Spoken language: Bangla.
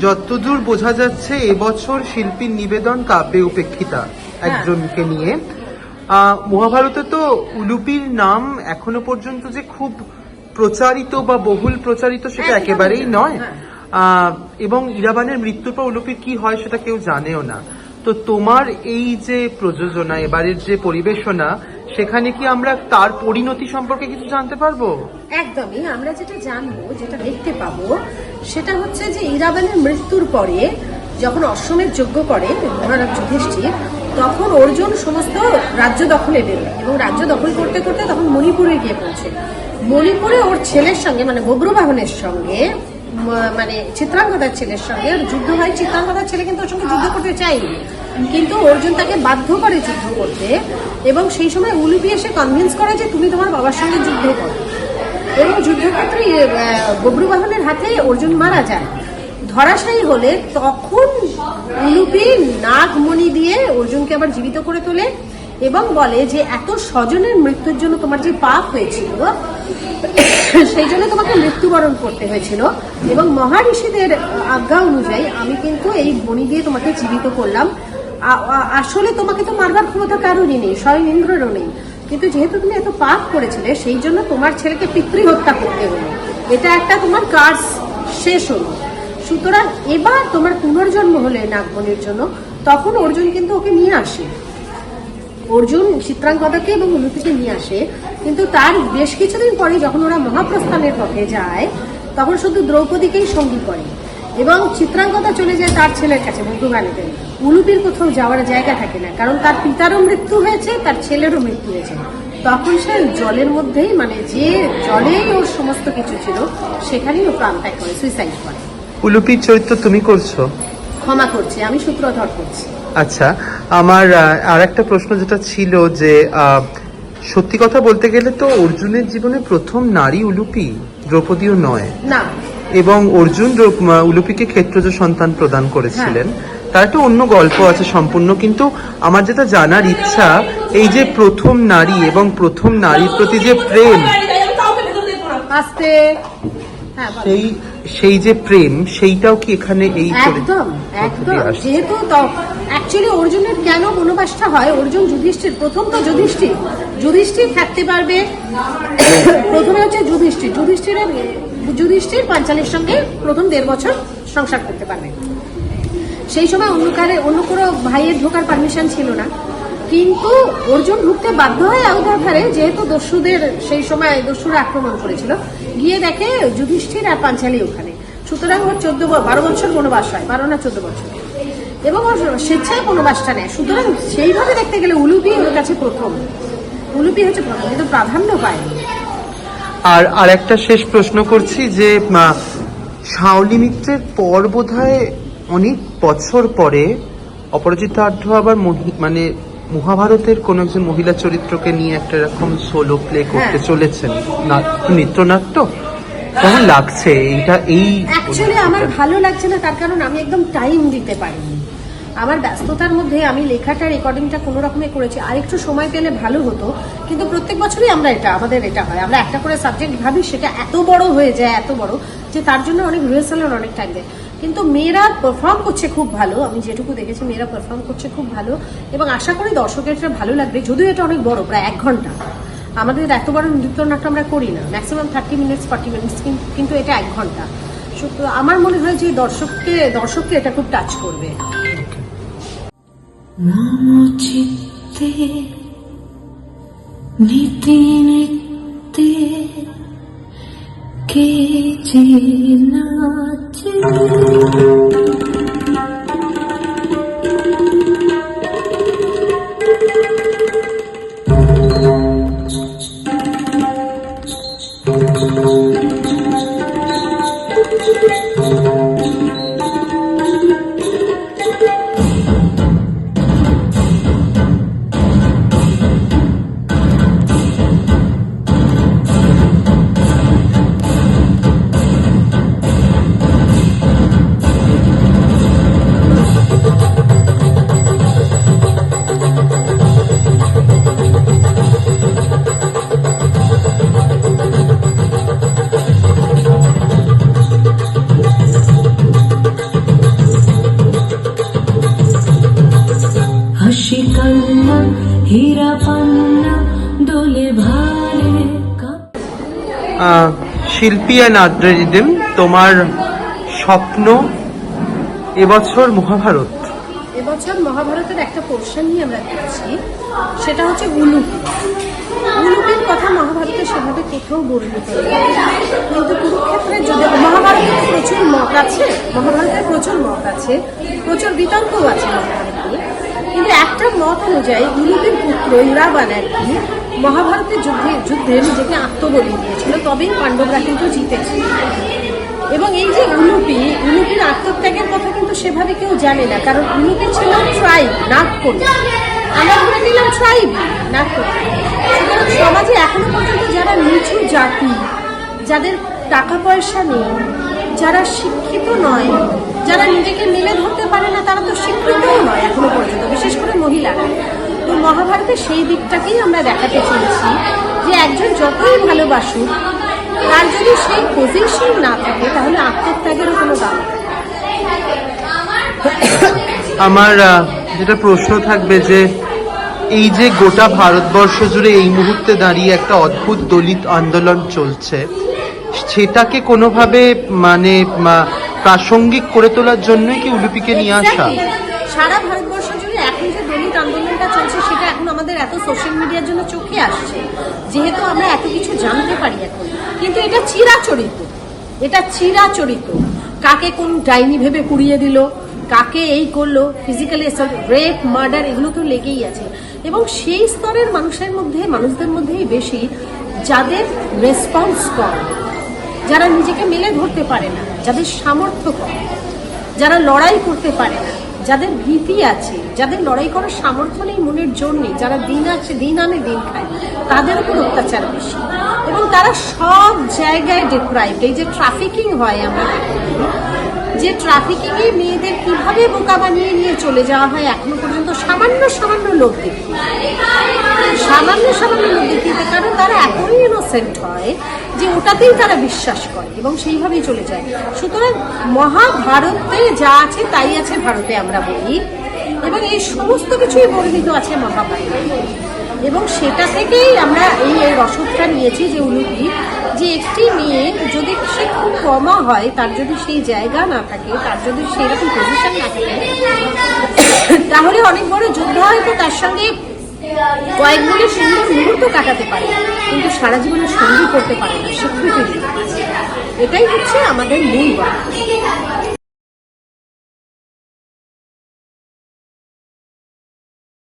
যতদূর বোঝা যাচ্ছে এবছর শিল্পীর নিবেদন কাব্যে উপেক্ষিতা একজনকে নিয়ে। আহ, মহাভারতে তো উলুপির নাম এখনও পর্যন্ত যে খুব প্রচারিত বা বহুল প্রচারিত সেটা একেবারেই নয়। হ্যাঁ। এবং ইরাবানের মৃত্যুর পর উলুপির কি হয় সেটা কেউ জানেও না। তো তোমার এই যে প্রযোজনা, এবারের যে পরিবেশনা, সেখানে কি আমরা তার পরিণতি সম্পর্কে কিছু জানতে পারব? একদমই। আমরা যেটা জানব, যেটা দেখতে পাবো, সেটা হচ্ছে যে ইরাবানের মৃত্যুর পরে যখন অশ্বমেধ যজ্ঞ করে, মহারাজ যুধিষ্ঠির, তখন অর্জুন সমস্ত রাজ্য দখলে বেরোয় এবং রাজ্য দখল করতে করতে তখন মণিপুরে গিয়ে পৌঁছে। মণিপুরে ওর ছেলের সঙ্গে মানে বগ্রবাহনের সঙ্গে মানে চিত্রাঙ্গদার ছেলের সঙ্গে যুদ্ধ হয়, চিত্রাঙ্গদার ছেলে কিন্তু ওর সঙ্গে যুদ্ধ করতে চায়নি। কিন্তু অর্জুন তাকে বাধ্য করে যুদ্ধ করতে এবং সেই সময় উলুপি এসে কনভিন্স করে যে তুমি তোমার বাবার সঙ্গে যুদ্ধ করো। এবং যুদ্ধক্ষেত্রে বব্রুবাহনের হাতে অর্জুন মারা যায়। ধরাশায়ী হলে তখন উলুপি নাগমণি দিয়ে অর্জুনকে আবার জীবিত করে তোলে এবং বলে যে, এত স্বজনের মৃত্যুর জন্য তোমার যে পাপ হয়েছিল সেই জন্য তোমাকে মৃত্যুবরণ করতে হয়েছিল। এবং মহারিষিদের আজ্ঞা অনুযায়ী আমি কিন্তু এই বনি দিয়ে তোমাকে জীবিত করলাম। আসলে তোমাকে তো মারবার ক্ষমতা কারোরই নেই, স্বয়ং ইন্দ্রেরও নেই। কিন্তু যেহেতু তুমি এত পাপ করেছিলে, সেই জন্য তোমার ছেলেকে পিতৃ হত্যা করতে হলো। এটা একটা তোমার কাজ শেষ হলো। সুতরাং এবার তোমার পুনর্জন্ম হলে নাগমণির জন্য, তখন অর্জুন কিন্তু ওকে নিয়ে আসে। অর্জুন চিত্রাঙ্গদাকে এবং অনুতিকে নিয়ে আসে। কিন্তু তার বেশ কিছুদিন পরে যখন ওরা মহাপ্রস্থানের পথে যায় তখন শুধু দ্রৌপদীকেই সঙ্গী করে এবং চিত্রাঙ্গদা চলে যায় তার ছেলের কাছে বন্ধুবানিতে উলুপির কোথাও যাওয়ার জায়গা থাকে না কারণ তার পিতারও মৃত্যু হয়েছে তার ছেলেরও মৃত্যু হয়েছে। তখন সে জলের মধ্যেই মানে যে জলেই ওর সমস্ত কিছু ছিল সেখানেই ও প্রাণ ত্যাগ করে সুইসাইড করে। উলুপির চরিত্র তুমি করছ? ক্ষমা করছে আমি সূত্রধর করছি। আচ্ছা আমার আর একটা প্রশ্ন যেটা ছিল যে সত্যি কথা বলতে গেলে তো অর্জুনের জীবনে প্রথম নারী উলুপি দ্রৌপদীও নয়। না। এবং অর্জুন উলুপিকে ক্ষেত্রজ সন্তান প্রদান করেছিলেন। তার একটা অন্য গল্প আছে সম্পূর্ণ কিন্তু আমার যেটা জানার ইচ্ছা এই যে প্রথম নারী এবং প্রথম নারীর প্রতি যে প্রেম হ্যাঁ। সেই সেই যে প্রেম সেইটাও কি এখানে এই একদম একদম। যেহেতু অ্যাকচুয়ালি অর্জুনের কেন বনবাসটা হয় অর্জুন যুধিষ্ঠির প্রথম তো যুধিষ্ঠির। যুধিষ্ঠির থাকতে পারবে। প্রথমে হচ্ছে যুধিষ্ঠির। যুধিষ্ঠিরের, যুধিষ্ঠির পাঞ্চালের সঙ্গে প্রথম দেড় বছর সংসার করতে পারবে। সেই সময় অন্য কারে অন্য কোনো ভাইয়ের ঢোকার পারমিশন ছিল না। কিন্তু অর্জুন ঢুকতে বাধ্য হয় আউধাধারে যেহেতু দস্যুদের সেই সময় দস্যুরা আক্রমণ করেছিল, গিয়ে দেখে যুধিষ্ঠির আর পাঞ্চালি ওখানে। সুতরাং ওর চোদ্দ বারো বছর বনবাস হয়, বারো না চোদ্দ বছর। এবং ওর স্বেচ্ছায় বনবাসটা নেয়। সুতরাং সেইভাবে দেখতে গেলে উলুপি ওর কাছে প্রথম। উলুপি হচ্ছে কিন্তু প্রাধান্য পায়নি আর আর একটা শেষ প্রশ্ন করছি যে শাওলি মিত্রের পর বোধহয় অনেক বছর পরে অপরাজিতা আঢ্য আবার মানে মহাভারতের কোন একজন মহিলা চরিত্রকে নিয়ে একটা এরকম সোলো প্লে করতে হ্যাঁ। চলেছেন। না- নৃত্যনাট্য কেমন লাগছে? এইটা এই অ্যাকচুয়ালি আমার ভালো লাগছে না তার কারণ আমি একদম টাইম দিতে পারিনি। আমার ব্যস্ততার মধ্যে আমি লেখাটা রেকর্ডিংটা কোনো রকমে করেছি। আর একটু সময় পেলে ভালো হতো, কিন্তু প্রত্যেক বছরই আমরা এটা, আমাদের এটা হয়। আমরা একটা করে সাবজেক্ট ভাবি, সেটা এত বড় হয়ে যায়, এত বড়, যে তার জন্য অনেক রিহার্সালের অনেক টাইম দেয়। কিন্তু মেয়েরা পারফর্ম করছে খুব ভালো, আমি যেটুকু দেখেছি, মেয়েরা পারফর্ম করছে খুব ভালো, এবং আশা করি দর্শকের এটা ভালো লাগবে। যদিও এটা অনেক বড়, প্রায় এক ঘণ্টা। আমাদের এত বড় নৃত্যনাট্য আমরা করি না। Maximum thirty minutes forty minutes কিন্তু এটা এক ঘণ্টা। আমার মনে হয় যে দর্শককে দর্শককে এটা খুব টাচ করবে। মম চিত্তে নীতি নৃত্যে কে শিল্পী অ্যান্ড আদ্রিদিম তোমার স্বপ্ন এবছর মহাভারত। এবছর মহাভারতের একটা পোর্শন নিয়ে আমরা দেখছি, সেটা হচ্ছে উলুপি উলুপির কথা মহাভারতে সেভাবে কোথাও বর্ণিত কিন্তু কুরুক্ষেত্রের যদি মহাভারতের প্রচুর মত আছে মহাভারতের প্রচুর মত আছে, প্রচুর বিতর্কও আছে মহাভারতে। কিন্তু একটা মত অনুযায়ী উলুপির পুত্র ইরাবান আর কি মহাভারতের যুদ্ধে যুদ্ধে নিজেকে আত্মবলি দিয়েছিল, তবেই পাণ্ডবরা কিন্তু জিতেছে। এবং এই যে উলুপি, উলুপির আত্মত্যাগের কথা কিন্তু সেভাবে কেউ জানে না, কারণ উলুপি ছিল ট্রাইব নাগপুরি আমরা ধরে নিলাম ট্রাইব নাগপুরি সুতরাং সমাজে এখনও পর্যন্ত যারা নিচু জাতি, যাদের টাকা পয়সা নেই যারা শিক্ষিত নয়, যারা নিজেকে মেলে ধরতে পারে না, তারা তো শিক্ষিতও নয় এখনও পর্যন্ত, বিশেষ করে মহিলারা। তো মহাভারতের সেই দিকটাকেই আমরা দেখাতে চেয়েছি যে একজন যতই ভালোবাসুক, তার যদি সেই পজিশন না থাকে, তাহলে আত্মত্যাগেরও কোনো দাম আমার যেটা প্রশ্ন থাকবে যে এই যে গোটা ভারতবর্ষ জুড়ে এই মুহূর্তে দাঁড়িয়ে একটা অদ্ভুত দলিত আন্দোলন চলছে সেটাকে কোনোভাবে মানে প্রাসঙ্গিক করে তোলার জন্যই কি উলুপিকে নিয়ে আসা? সারা ভারতবর্ষ জুড়ে এখন যে দলিত আন্দোলনটা চলছে, সেটা এখন আমাদের এত সোশ্যাল মিডিয়ার জন্য চোখে আসছে, যেহেতু আমরা এত কিছু জানতে পারি এখন। কিন্তু এটা চিরাচরিত। এটা চিরাচরিত। কাকে কোন ডাইনি ভেবে কুড়িয়ে দিল, কাকে এই করল ফিজিক্যালি রেপ মার্ডার এগুলো তো লেগেই আছে। এবং সেই স্তরের মানুষের মধ্যে, মানুষদের মধ্যেই বেশি যাদের রেসপন্স কম। যারা নিজেকে মেলে ধরতে পারে না, যাদের সামর্থ্য কম, যারা লড়াই করতে পারে না, যাদের ভীতি আছে, যাদের লড়াই করার সামর্থ্য নেই, মনের জোর নেই, যারা দিন আছে, দিন আনে, দিন খায়, তাদের উপর অত্যাচার বেশি। এবং তারা সব জায়গায় ডিপ্রাইভড এই যে ট্রাফিকিং হয় আমরা যে ট্রাফিকিং এ মেয়েদের কীভাবে বোকা বানিয়ে নিয়ে চলে যাওয়া হয়, এখনও পর্যন্ত সামান্য সামান্য লোক দেখি। সামান্য সামান্য দেখিতে কারণ তারা এখনই ইনোসেন্ট হয় যে ওটাতেই তারা বিশ্বাস করে এবং সেইভাবেই চলে যায়। সুতরাং মহাভারতে যা আছে তাই আছে ভারতে আমরা বলি। এবং এই সমস্ত কিছুই বর্ণিত আছে মহাভারতে। এবং সেটা থেকেই আমরা এই রসদটা নিয়েছি যে উলুপি যে একটি মেয়ে যদি সে খুব কমা হয়, তার যদি সেই জায়গা না থাকে, তার যদি সেই রকম পজিশন না থাকে, তাহলে অনেক বড় যুদ্ধ হয়তো তার সঙ্গে কয়েক দিনের সুন্দর মুহূর্ত কাটাতে পারে, কিন্তু সারা জীবনে সঙ্গী করতে পারে না, স্বীকৃতি দিতে এটাই হচ্ছে আমাদের মূল